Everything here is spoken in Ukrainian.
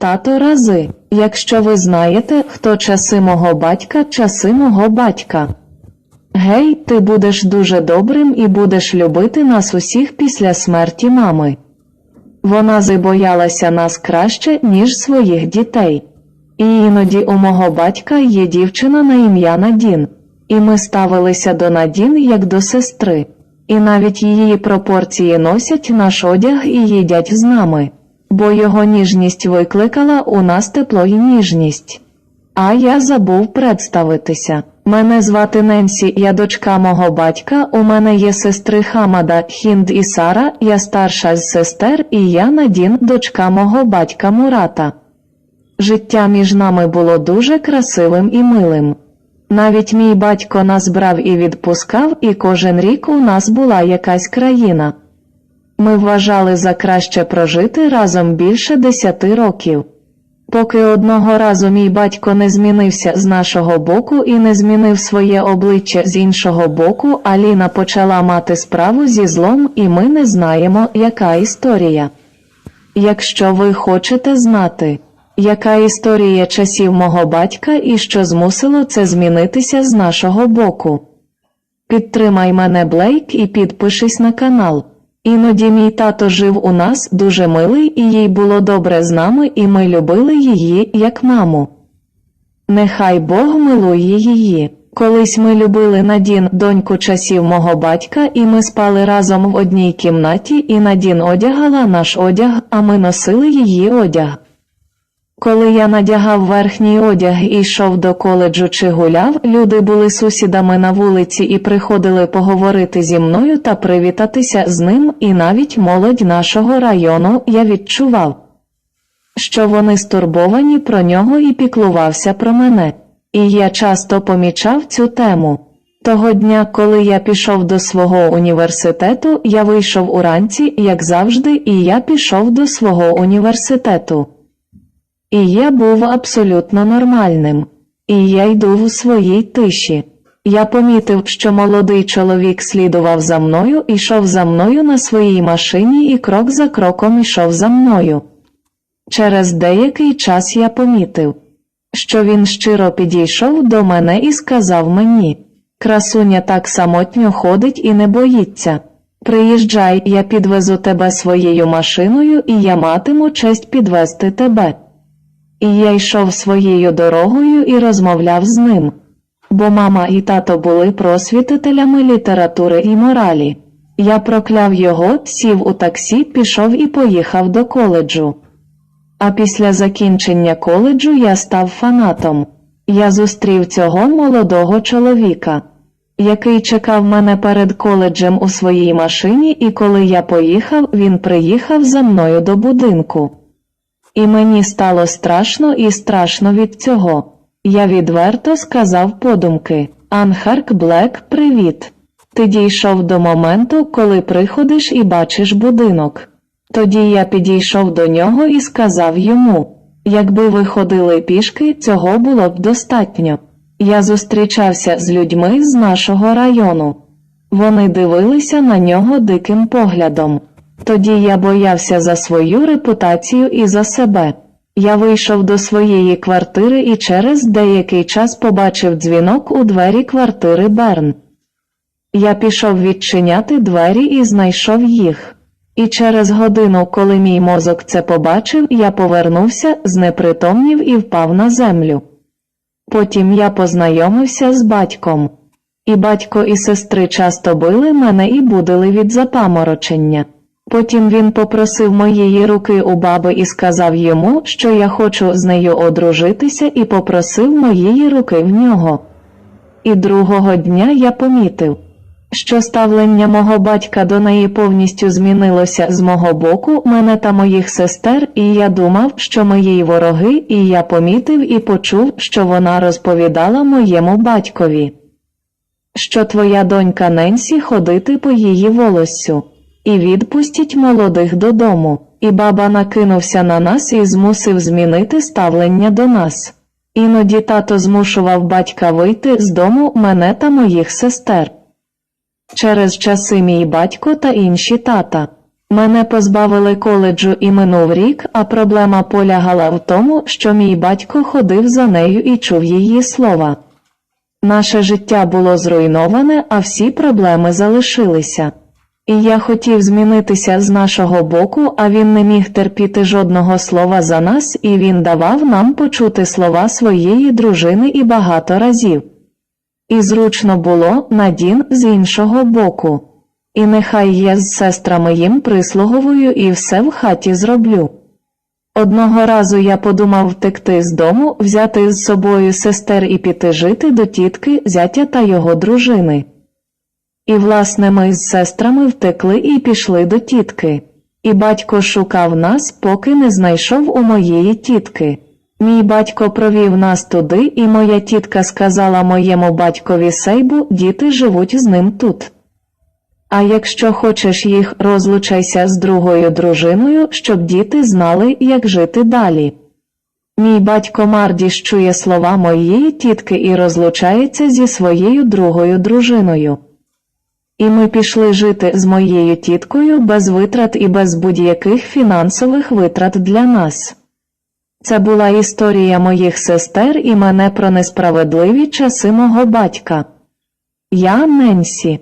Тато рази, якщо ви знаєте, хто часи мого батька, часи мого батька. Гей, ти будеш дуже добрим і будеш любити нас усіх після смерті мами. Вона забоялася нас краще, ніж своїх дітей. І іноді у мого батька є дівчина на ім'я Надін, і ми ставилися до Надін як до сестри, і навіть її пропорції носять наш одяг і їдять з нами, бо його ніжність викликала у нас тепло і ніжність. А я забув представитися. Мене звати Ненсі, я дочка мого батька. У мене є сестри Хамада, Хінд і Сара, я старша з сестер, і я Надін, дочка мого батька Мурата. Життя між нами було дуже красивим і милим. Навіть мій батько нас брав і відпускав, і кожен рік у нас була якась країна. Ми вважали за краще прожити разом більше десяти років. Поки одного разу мій батько не змінився з нашого боку і не змінив своє обличчя з іншого боку, Аліна почала мати справу зі злом, і ми не знаємо, яка історія. Якщо ви хочете знати, яка історія часів мого батька і що змусило це змінитися з нашого боку. Підтримай мене Блейк і підпишись на канал. Іноді мій тато жив у нас дуже милий, і їй було добре з нами, і ми любили її як маму. Нехай Бог милує її. Колись ми любили Надін, доньку часів мого батька, і ми спали разом в одній кімнаті, і Надін одягала наш одяг, а ми носили її одяг. Коли я надягав верхній одяг і йшов до коледжу чи гуляв, люди були сусідами на вулиці і приходили поговорити зі мною та привітатися з ним, і навіть молодь нашого району я відчував, що вони стурбовані про нього і піклувався про мене. І я часто помічав цю тему. Того дня, коли я пішов до свого університету, я вийшов уранці, як завжди, і я пішов до свого університету. І я був абсолютно нормальним, і я йду в своїй тиші. Я помітив, що молодий чоловік слідував за мною, ішов за мною на своїй машині і крок за кроком ішов за мною. Через деякий час я помітив, що він щиро підійшов до мене і сказав мені Красуня так самотньо ходить і не боїться. Приїжджай, я підвезу тебе своєю машиною, і я матиму честь підвести тебе. І я йшов своєю дорогою і розмовляв з ним, бо мама і тато були просвітителями літератури і моралі. Я прокляв його, сів у таксі, пішов і поїхав до коледжу. А після закінчення коледжу я став фанатом. Я зустрів цього молодого чоловіка, який чекав мене перед коледжем у своїй машині, і коли я поїхав, він приїхав за мною до будинку. І мені стало страшно і страшно від цього. Я відверто сказав подумки Анхарк Блек, привіт. Ти дійшов до моменту, коли приходиш і бачиш будинок. Тоді я підійшов до нього і сказав йому якби ви ходили пішки, цього було б достатньо. Я зустрічався з людьми з нашого району. Вони дивилися на нього диким поглядом. Тоді я боявся за свою репутацію і за себе. Я вийшов до своєї квартири і через деякий час побачив дзвінок у двері квартири Берн. Я пішов відчиняти двері і знайшов їх. І через годину, коли мій мозок це побачив, я повернувся, знепритомнів і впав на землю. Потім я познайомився з батьком. І батько і сестри часто били мене і будили від запаморочення. Потім він попросив моєї руки у баби і сказав йому, що я хочу з нею одружитися, і попросив моєї руки в нього. І другого дня я помітив, що ставлення мого батька до неї повністю змінилося з мого боку, мене та моїх сестер, і я думав, що ми їй вороги, і я помітив і почув, що вона розповідала моєму батькові, що твоя донька Ненсі ходити по її волоссю і відпустіть молодих додому, і баба накинувся на нас і змусив змінити ставлення до нас. Іноді тато змушував батька вийти з дому мене та моїх сестер. Через часи мій батько та інші тата. Мене позбавили коледжу і минув рік, а проблема полягала в тому, що мій батько ходив за нею і чув її слова. Наше життя було зруйноване, а всі проблеми залишилися. І я хотів змінитися з нашого боку, а він не міг терпіти жодного слова за нас, і він давав нам почути слова своєї дружини і багато разів. І зручно було Надін з іншого боку. І нехай я з сестрами їм прислуговую і все в хаті зроблю. Одного разу я подумав втекти з дому, взяти з собою сестер і піти жити до тітки, зятя та його дружини. І власне ми з сестрами втекли і пішли до тітки. І батько шукав нас, поки не знайшов у моєї тітки. Мій батько провів нас туди, і моя тітка сказала моєму батькові Сейбу, діти живуть з ним тут. А якщо хочеш їх, розлучайся з другою дружиною, щоб діти знали, як жити далі. Мій батько Мардіш чує слова моєї тітки і розлучається зі своєю другою дружиною. І ми пішли жити з моєю тіткою без витрат і без будь-яких фінансових витрат для нас. Це була історія моїх сестер і мене про несправедливі часи мого батька. Я Ненсі.